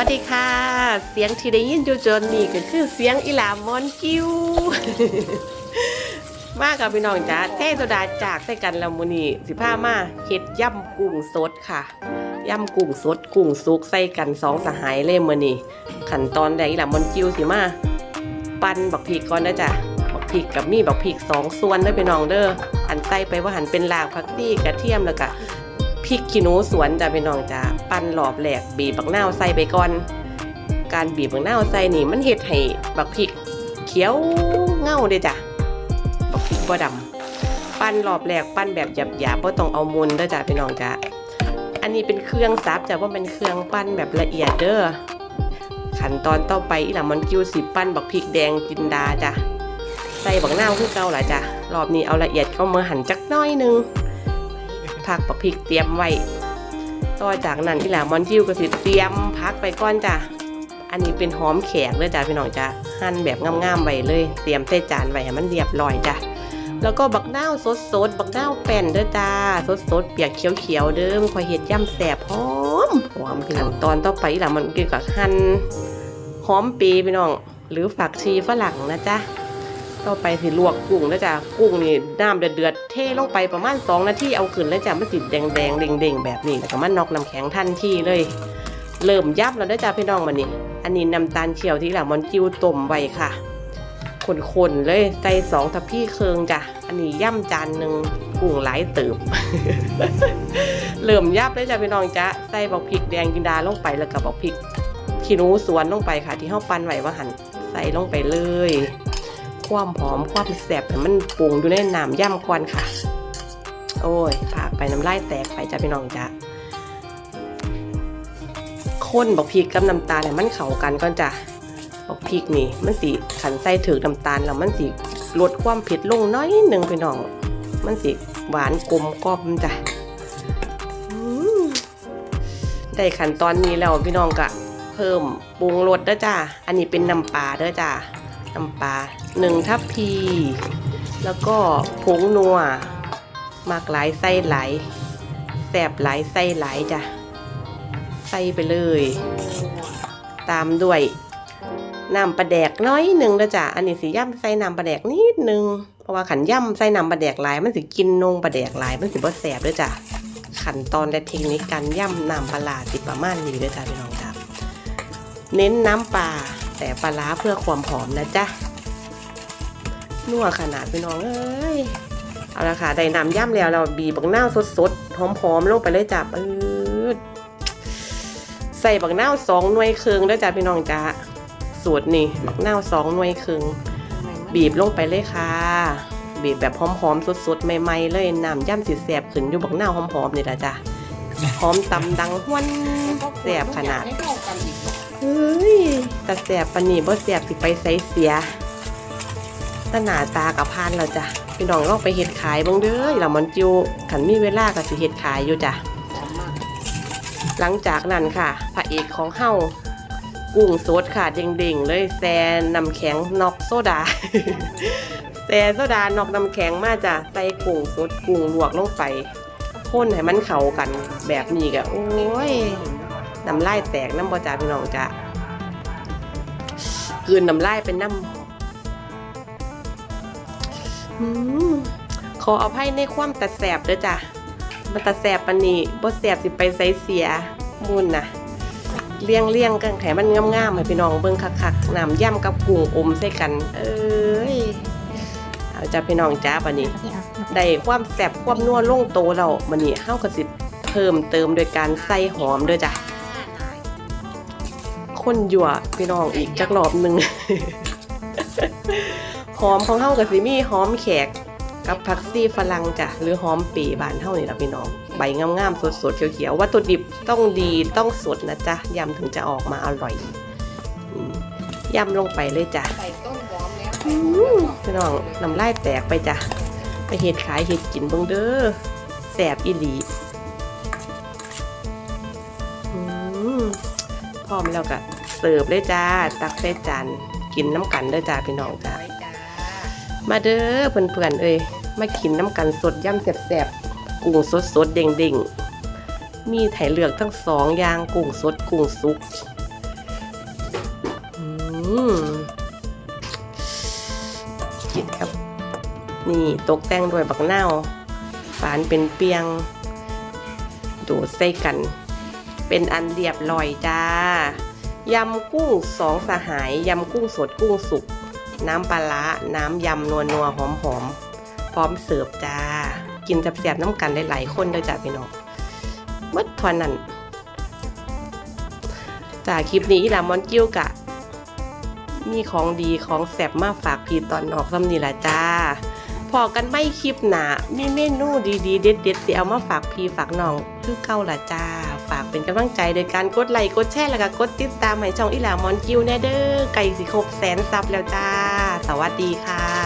วัสดีค่ะ เสียงที่ได้ยินอยู่จนนี่ก็คือเสียงอีหลามอนกิ้ว มากับพี่น้องจ้าเต้โซดาจากใส่กันล้วมูนี่สิพามาเฮ็ดย่ำกุ้งสดค่ะย่ำกุ้งสดกุ้งสุกใส่กันสองสหายเล่มมือนี่ขั้นตอนแรกอีหลามอนกิ้วสิมาปั่นบักพริกก่อนนะจ๊ะบักพริกกับมีบักพริกสองส่วนเด้อพี่น้องเด้ออันใส่ไปว่าหันเป็นลากผักชีกระเทียมแล้วก็ พริกขี้หนูสวนจ้ะพี่น้องจ้ะปั้นหลอบแหลกบีบบักนาวใส่ไปก่อน การบีบบักนาวใส่นี่มันเฮ็ดให้บักพริกเขียวเง่าเด้จ้ะบักพริกบ่ดำปั้นหลอบแหลกปั้นแบบหยาบๆบ่ต้องเอามุนเด้อจ้ะพี่น้องจ้ะอันนี้เป็นเครื่องซับจ้ะว่าเป็นเครื่องปั้นแบบละเอียดเด้อขั้นตอนต่อไปอีหล่ะมันกิ้วสิปั้นบักพริกแดงจินดาจ้ะใส่บักนาวคือเก่าล่ะจ้ะรอบนี้เอาละเอียดเข้ามาหั่นจักน้อยหนึง ผักปักพริกเตรียมไว้ต่อจากนั้นที่หลามอนจิ้วก็สิเตรียมพักไปก่อนจ้ะ อันนี้เป็นหอมแขกเลยจ้ะพี่น้องจ้ะหั่นแบบงามๆไว้เลย เตรียมใส่จานไว้ให้มันเรียบร้อยจ้ะ แล้วก็บักนาวสดบักนาวแป้นเด้อจ้าสดๆเปียกเขียวๆเด้อมนคอยเห็ดย่ำแสบหอมหอมพี่น้องตอนต่อไปอีหล่ะมันกี่ยวกับหั่นหอมปีพี่น้องหรือผักชีฝรั่งนะจ๊ะ ต่อไปสิลวกกุ้งแล้วจ้ะกุ้งนี่น้ำเดือดๆเทลงไปประมาณ 2 นาทีเอาขึ้นแล้วจ้ะมันสิแดงแดงๆเด้งแบบนี้แล้วก็มันนอกน้ำแข็งทันทีเลย เริ่มยับแล้วได้จ้ะพี่น้องมันนี่อันนี้น้ำตาลเขียวที่หลังมันจิ้วต้มไว้ค่ะคนๆเลยใส่สองทัพพี่เคืองจ้ะอันนี้ย่ำจานหนึ่งกุ้งหลายเติบเริ่มยับเลยจ้ะพี่น้องจ้ะใส่บอกพริกแดงกินดาลงไปแล้วก็บบอกพริกขี้นูสวนลงไปค่ะ ที่เฮาปั้นไหวว่าหันใส่ลงไปเลย ความหอมความแซ่บให้มันปรุงอยู่ในน้ำย่ำก่อนค่ะ โอ้ยผ่าไปน้ำลายแตกไปจ้ะพี่น้องจ้ะข้นบอกพริกกับน้ำตาลเนี่ยมันเข้ากันก่อนจ้ะบอกพริกนี่มันสิขันใส่ถือน้ำตาลแล้วมันสิลดความเผ็ดลงน้อยหนึ่งพี่น้อง มันสิหวานกลมกล่อมจ้ะได้ขั้นตอนนี้แล้วพี่น้องก็เพิ่มปรุงรสเด้อจ้ะอันนี้เป็นน้ำปลาเด้อจ้ะ น้ำปลาหนึ่งทัพพี แล้วก็ผงนัวมากหลายไส้ไหลายแสบหลายไส้หลายจ้ะ ใส่ไปเลย ตามด้วยน้ำปลาแดกน้อยหนึ่งนะจ้ะอันนี้สิย่ำใส่น้ำปลาแดกนิดนึง เพราะว่าขันย่ำใส่น้ำปลาแดกหลายมันสิกินนงปลาแดกหลายมันสิบ่แสบด้วยจ้ะ ขันตอนและเทคนิคการย่ำน้ำปลาร้าสิประมาณนี้ด้วยจ้ะพี่น้องจ้ะเน้นน้ำปลา แต่ปลาร้าเพื่อความหอมนะจ๊ะนัวขนาดพี่น้องเอ้ยเอาละค่ะได้น้ำย่ำแล้วเราบีบักนาสดๆหอมๆลงไปเลยจ้ะปืดใส่บักนาสองหน่วยครึ่งด้วยจ้ะพี่น้องจ้ะสูตรนี่บักนาสองหน่วยครึ่งบีบลงไปเลยค่ะ บีบแบบหอมๆสดๆใหม่ๆเลยน้ำย่ำสิแสบขึ้นอยู่บักนาหอมๆนี่แหละจ้ะหอมตำดังหวนแสบขนาด เฮ้ยต่แสบปนนีบ่แสบสิไปใส่เสียตาหนาตากับพานเราจ้ะพี่น้องลองไปเห็ดขายบ้างเด้อเรามันจิวขันมีเวลาก็สิเห็ดขายอยู่จ้ะหลังจากนั้นค่ะพระเอกของเฮากุ้งสดค่ะเด้งๆเลยแซนน้ำแข็งนอกโซดาแซนโซดานอกน้ำแข็งมาจ้ะใส่กุ้งสดกุ้งลวกลงไปพ่นให้มันเข้ากันแบบนี้ก็โอ้ย น้ำลายแตกน้ำบอจ่าพี่น้องจ้ะกลืนน้ำลายเป็นน้ำอืมขออภัยในความตัดแสบเด้อจ้ะมันตัดแสบปันนี้บ่แสบสิไปใส่เสียมุนนะเลี้ยงเลี้ยงกันแขมันงามๆให้พี่น้องเบิ่งคักๆน้ำย่ำกับกุ้งอมใส่กัน เอ้ยเอาจ้ะพี่น้องจ้าปันนี้ได้ความแสบความนัวลงโตแล้วมันนี่เฮาก็สิเพิ่มเติมโดยการใส่หอมด้อจ้ะ คนหยั่วพี่น้องอีกจักรอบหนึ่งหอมของเฮากับสิมีหอมแขกกับผักซี่ฝรั่งจ้ะหรือหอมปีบานเท่านี่ละพี่น้อง ใบงามๆสดๆเขียวๆวัตถุดิบต้องดีต้องสดนะจ๊ะยำถึงจะออกมาอร่อยอืมยำลงไปเลยจ้ะใส่ต้นหอมแล้วอืมพี่น้องน้ำลายแตกไปจ้ะไปเห็ดขายเห็ดกินเบิ่งเด้อแสบอีหลีอืมพร้อมแล้วก็ เสิร์ฟเลยจ้า ตักใส่จานกินน้ำกันเด้อจ้าพี่น้องจ้าไว้จ้ามาเด้อเพื่อนๆเอ้ยมากินน้ำกันสดย่ำแสบๆกุ้งสดสดๆเด้งๆ มีไถเลือกทั้งสองอย่างกุ้งสดกุ้งสุกมกินครับ นี่ตกแต่งด้วยบักนาวฝานเป็นเปียงดูดใส่กัน เป็นอันเรียบร้อยจ้า ยำกุ้งสองสหาย ยำกุ้งสดกุ้งสุก น้ำปลาร้าน้ำยำนัวนัวหอมหอมพร้อมเสิร์ฟจ้า กินแซ่บน้ำกันหลายๆคนเลยจ้าพี่น้องเมื่อทอนนั้นจากคลิปนี้ลามอนกิ้วกะ มีของดีของแซ่บมาฝากพี่ตอนออกซ้ำนี่แหละจ้าพอกันไม่คลิปหนามีเมนูดีๆ เด็ดๆที่เอามาฝากพี่ฝากน้องคือเก่าละจ้า ฝากเป็นกำลังใจโดยการกดไลค์กดแชร์แล้วก็กดติดตามให้ช่องอีหลามอนกิ้วแน่เด้อไก่สิครบแสนซับแล้วจ้า สวัสดีค่ะ